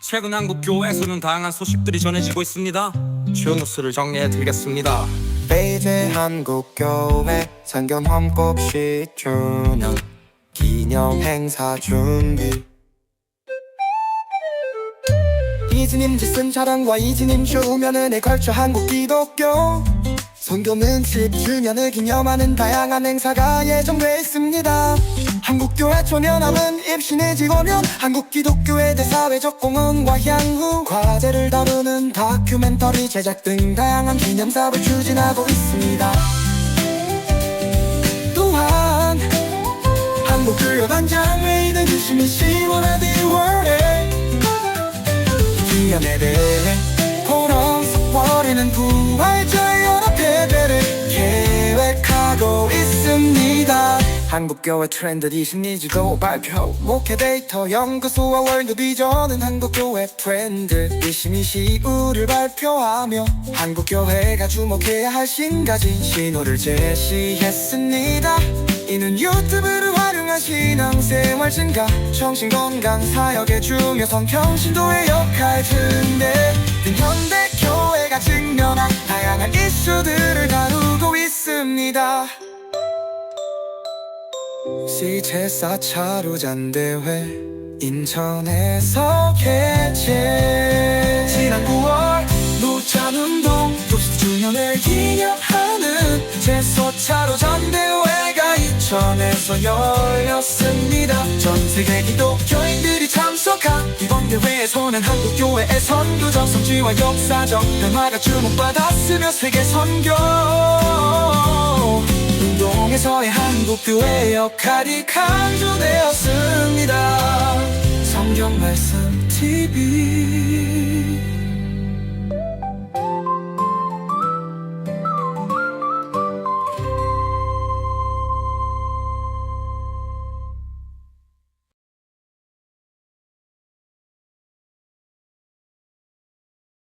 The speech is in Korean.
최근 한국 교회에서는 다양한 소식들이 전해지고 있습니다. 주요 뉴스를 정리해 드리겠습니다. 베이제 한국 교회 성경 헌법 10주년 기념 행사 준비 이즈님 짓은 자랑과 이즈님 주면은에 걸쳐 한국 기독교 선교는 10주년을 기념하는 다양한 행사가 예정돼 있습니다 한국교회 초년함은 입신의 직원면 한국 기독교회 대사회적 공헌과 향후 과제를 다루는 다큐멘터리 제작 등 다양한 기념 사업을 추진하고 있습니다. 또한 한국교회 반장회의는 유심히 시원하디 월에 기념에 대해 한국교회 트렌드 심리지도 발표. 목회 데이터 연구소와 월드 비전은 한국교회 트렌드. 2022를 발표하며 한국교회가 주목해야 할 신가진 신호를 제시했습니다. 이는 유튜브를 활용한 신앙생활 증가 정신건강 사역의 중요성 평신도의 역할 증대. 등 현대교회가 직면한 시체사 차루잔 대회 인천에서 개최. 지난 9월 노천운동 90주년을 기념하는 제소차로 전대회가 인천에서 열렸습니다. 전 세계 기독교인들이 참석한 이번 대회에서는 한국교회의 선교 전성지와 역사적 변화가 주목받았으며 세계 선교. 운동에서의 한국교회의 역할이 강조되었습니다. 성경 말씀 TV